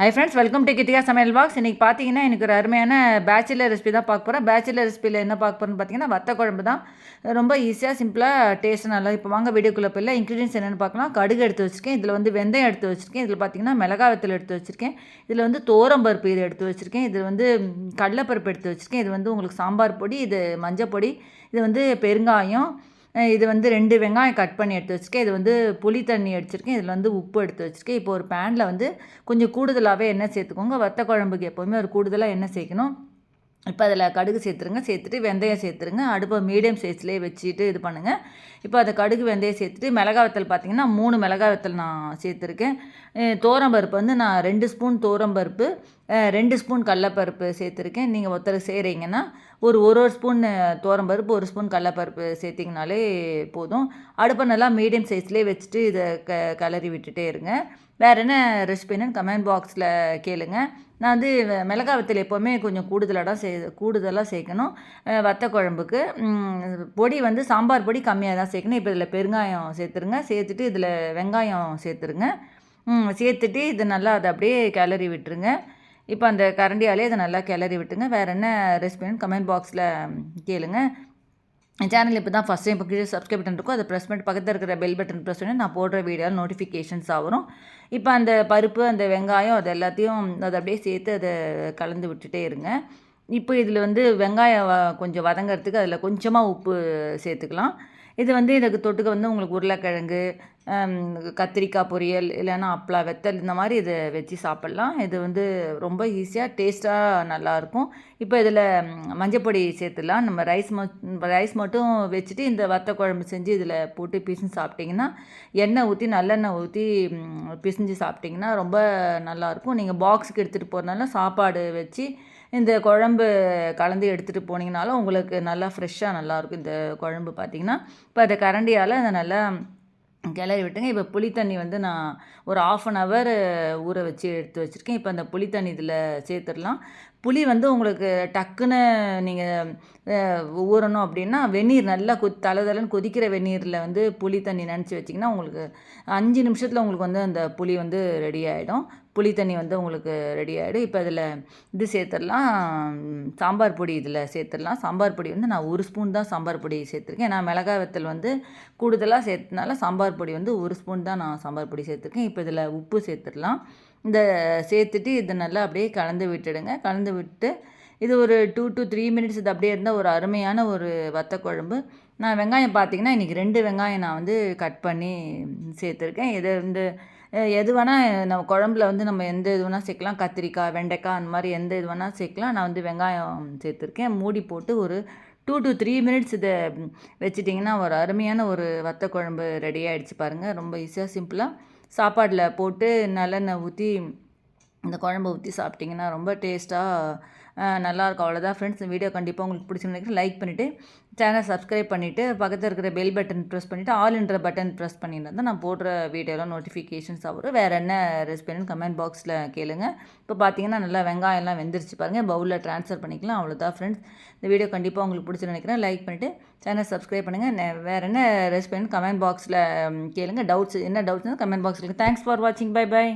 High friends welcome to கிட்டியா சமையல் box இன்றைக்கி பார்த்தீங்கன்னா எனக்கு ஒரு அருமையான பேச்சுலர் ரெசிபி தான் பார்க்க போகிறேன் பேச்சுலர் ரெசிபியில் என்ன பார்க்க போகிறேன்னு பார்த்தீங்கன்னா வத்த குழம்பு தான். ரொம்ப ஈஸியாக சிம்பிளாக டேஸ்ட் நல்லா இப்போ வாங்க வீடியோக்குள்ளே போயில இன்க்ரீடியன்ஸ் என்னென்னு பார்க்கலாம். கடுகு எடுத்து வச்சுருக்கேன். இதில் வந்து வெந்தயம் எடுத்து வச்சுருக்கேன். இதில் பார்த்தீங்கன்னா மிளகாய் வத்தல் எடுத்து வச்சுருக்கேன். இதில் வந்து தோரம்பருப்பு இது எடுத்து வச்சுருக்கேன். இதில் வந்து கடலைப்பருப்பு எடுத்து வச்சுருக்கேன். இது வந்து உங்களுக்கு சாம்பார் பொடி இது மஞ்சள் பொடி இது வந்து பெருங்காயம் இது வந்து ரெண்டு வெங்காயம் கட் பண்ணி எடுத்து வச்சுருக்கேன். இது வந்து புளி தண்ணி அடிச்சிருக்கேன். இதில் வந்து உப்பு எடுத்து வச்சுருக்கேன். இப்போ ஒரு பேனில் வந்து கொஞ்சம் கூடுதலாகவே எண்ணெய் சேர்த்துக்கோங்க. வத்த குழம்புக்கு எப்போவுமே ஒரு கூடுதலாக எண்ணெய் சேர்க்கணும். இப்போ அதில் கடுகு சேர்த்துருங்க. சேர்த்துட்டு வெந்தயம் சேர்த்துருங்க. அடுப்பை மீடியம் சைஸ்லேயே வச்சுட்டு இது பண்ணுங்கள் இப்போ அதை கடுகு வெந்தயம் சேர்த்துட்டு மிளகா வத்தல் பார்த்தீங்கன்னா மூணு மிளகா வத்தல் நான் சேர்த்துருக்கேன். தோரம்பருப்பு வந்து நான் ரெண்டு ஸ்பூன் தோரம்பருப்பு ரெண்டு ஸ்பூன் கடலப்பருப்பு சேர்த்துருக்கேன். நீங்கள் ஒருத்தர் செய்கிறீங்கன்னா ஒரு ஒரு ஒரு ஸ்பூன் தோரம்பருப்பு ஒரு ஸ்பூன் கடலப்பருப்பு சேர்த்திங்கனாலே போதும். அடுப்பை நல்லா மீடியம் சைஸ்லேயே வச்சுட்டு இதை க கலரி விட்டுட்டே இருங்க. வேறு என்ன ரெசிபின்னு கமெண்ட் பாக்ஸில் கேளுங்க. நான் வந்து மிளகா வத்தல் எப்போவுமே கொஞ்சம் கூடுதலாக தான் சே கூடுதலாக சேர்க்கணும். வத்த குழம்புக்கு. பொடி வந்து சாம்பார் பொடி கம்மியாக தான் சேர்க்கணும். இப்போ இதில் பெருங்காயம் சேர்த்துருங்க. சேர்த்துட்டு இதில் வெங்காயம் சேர்த்துருங்க. சேர்த்துட்டு இது நல்லா அதை அப்படியே கிளறி விட்டுருங்க. இப்போ அந்த கரண்டியாலே இதை நல்லா கிளறி விட்டுங்க. வேறு என்ன ரெசிபின்னு கமெண்ட் பாக்ஸில் கேளுங்க. சேனல் இப்போ தான் ஃபஸ்ட் டைம் இப்போ கீழே சப்ஸ்கிரைப் பட்டன் இருக்கும் அதை ப்ரெஸ் பண்ணிட்டு பக்கத்தில் இருக்கிற பெல் பட்டன் ப்ரெஸ் பண்ணி நான் போடுற வீடியோ நோட்டிஃபிகேஷன்ஸ் ஆகும் இப்போ அந்த பருப்பு அந்த வெங்காயம் அது எல்லாத்தையும் அதை அப்படியே சேர்த்து அதை கலந்து விட்டுட்டே இருங்க. இப்போ இதில் வந்து வெங்காயம் கொஞ்சம் வதங்கிறதுக்கு அதில் கொஞ்சமாக உப்பு சேர்த்துக்கலாம். இது வந்து இதுக்கு தொட்டுக்க வந்து உங்களுக்கு உருளைக்கிழங்கு கத்திரிக்காய் பொரியல் இல்லைன்னா அப்பளா வெத்தல் இந்த மாதிரி இதை வச்சு சாப்பிட்லாம். இது வந்து ரொம்ப ஈஸியாக டேஸ்ட்டாக நல்லாயிருக்கும். இப்போ இதில் மஞ்சப்பொடி சேர்த்துலாம் நம்ம ரைஸ் ம ரைஸ் மட்டும் வச்சுட்டு இந்த வத்த குழம்பு செஞ்சு இதில் போட்டு பிசிஞ்சு சாப்பிட்டிங்கன்னா எண்ணெய் ஊற்றி நல்லெண்ணெய் ஊற்றி பிசிஞ்சு சாப்பிட்டிங்கன்னா ரொம்ப நல்லாயிருக்கும். நீங்கள் பாக்ஸுக்கு எடுத்துகிட்டு போகிறதுனால சாப்பாடு வச்சு இந்த குழம்பு கலந்து எடுத்துகிட்டு போனீங்கனாலும் உங்களுக்கு நல்லா ஃப்ரெஷ்ஷாக நல்லாயிருக்கும் இந்த குழம்பு பார்த்தீங்கன்னா இப்போ அதை கரண்டியால் அதை நல்லா கிளறி விட்டுங்க. இப்போ புளி தண்ணி வந்து நான் ஒரு ஆஃப் அன் ஹவர் ஊற வச்சு எடுத்து வச்சுருக்கேன். இப்போ அந்த புளி தண்ணி இதில் சேர்த்துடலாம். புளி வந்து உங்களுக்கு டக்குன்னு நீங்கள் ஊறணும் அப்படின்னா வெந்நீர் நல்லா கொ தலை தலைன்னு கொதிக்கிற வெந்நீரில் வந்து புளி தண்ணி நினச்சி வச்சிங்கன்னா உங்களுக்கு அஞ்சு நிமிஷத்தில் உங்களுக்கு வந்து அந்த புளி வந்து ரெடி ஆகிடும் புளி தண்ணி வந்து உங்களுக்கு ரெடி ஆகிடும் இப்போ அதில் இது சேர்த்துடலாம். சாம்பார் பொடி இதில் சேர்த்துடலாம். சாம்பார் பொடி வந்து நான் ஒரு ஸ்பூன் தான் சாம்பார் பொடி சேர்த்துருக்கேன். ஏன்னா மிளகாய் வத்தல் வந்து கூடுதலாக சேர்த்தனால சாம்பார் பொடி வந்து ஒரு ஸ்பூன் தான் நான் சாம்பார் பொடி சேர்த்துருக்கேன். இப்போ இதில் உப்பு சேர்த்துடலாம். இந்த சேர்த்துட்டு இதை நல்லா அப்படியே கலந்து விட்டுடுங்க. கலந்து விட்டு இது ஒரு டூ டு த்ரீ மினிட்ஸ் இது அப்படியே இருந்தால் ஒரு அருமையான ஒரு வத்த குழம்பு நான் வெங்காயம் பார்த்தீங்கன்னா இன்றைக்கி ரெண்டு வெங்காயம் நான் வந்து கட் பண்ணி சேர்த்துருக்கேன். இதை வந்து எது வேணால் நம்ம குழம்புல வந்து நம்ம எந்த இது வேணால் சேர்க்கலாம். கத்திரிக்காய் வெண்டைக்காய் அந்த மாதிரி எந்த இது வேணால் சேர்க்கலாம். நான் வந்து வெங்காயம் சேர்த்துருக்கேன். மூடி போட்டு ஒரு டூ டு த்ரீ மினிட்ஸ் இதை வச்சிட்டிங்கன்னா ஒரு அருமையான ஒரு வத்த குழம்பு ரெடி ஆகிடுச்சு பாருங்கள் ரொம்ப ஈஸியாக சிம்பிளாக சாப்பாட்டில் போட்டு நல்லெண்ணெய் ஊற்றி இந்த குழம்பு ஊற்றி சாப்பிட்டிங்கன்னா ரொம்ப டேஸ்ட்டாக நல்லாயிருக்கும் அவ்வளோதான் ஃப்ரெண்ட்ஸ் இந்த வீடியோ கண்டிப்பாக உங்களுக்கு பிடிச்சிருந்துருக்கு லைக் பண்ணிவிட்டு சேனல் சப்ஸ்கிரைப் பண்ணிவிட்டு பக்கத்தில் இருக்கிற பெல் பட்டன் ப்ரெஸ் பண்ணிவிட்டு ஆல் பட்டன் ப்ரெஸ் பண்ணியிருந்தால் நான் போடுற வீடியோலாம் நோட்டிஃபிகேஷன்ஸ் ஆகும் வேறு என்ன ரெசிபின்னு கமெண்ட் பாக்ஸில் கேளுங்க. இப்போ பார்த்தீங்கன்னா நல்லா வெங்காயம்லாம் வெந்துருச்சு பாருங்கள் பவுலில் ட்ரான்ஸ்ஃபர் பண்ணிக்கலாம். அவ்வளோதான் ஃப்ரெண்ட்ஸ் இந்த வீடியோ கண்டிப்பாக உங்களுக்கு பிடிச்சிருந்து நினைக்கிறேன். லைக் பண்ணிவிட்டு சேனல் சப்ஸ்கிரைப் பண்ணுங்கள் வேறு என்ன ரெசிபின்னு கமெண்ட் பாக்ஸில் கேளுங்க. டவுட்ஸ் என்ன டவுட்ஸ் கமெண்ட் பாக்ஸில் தேங்க்ஸ் ஃபார் வாட்சிங் பை பை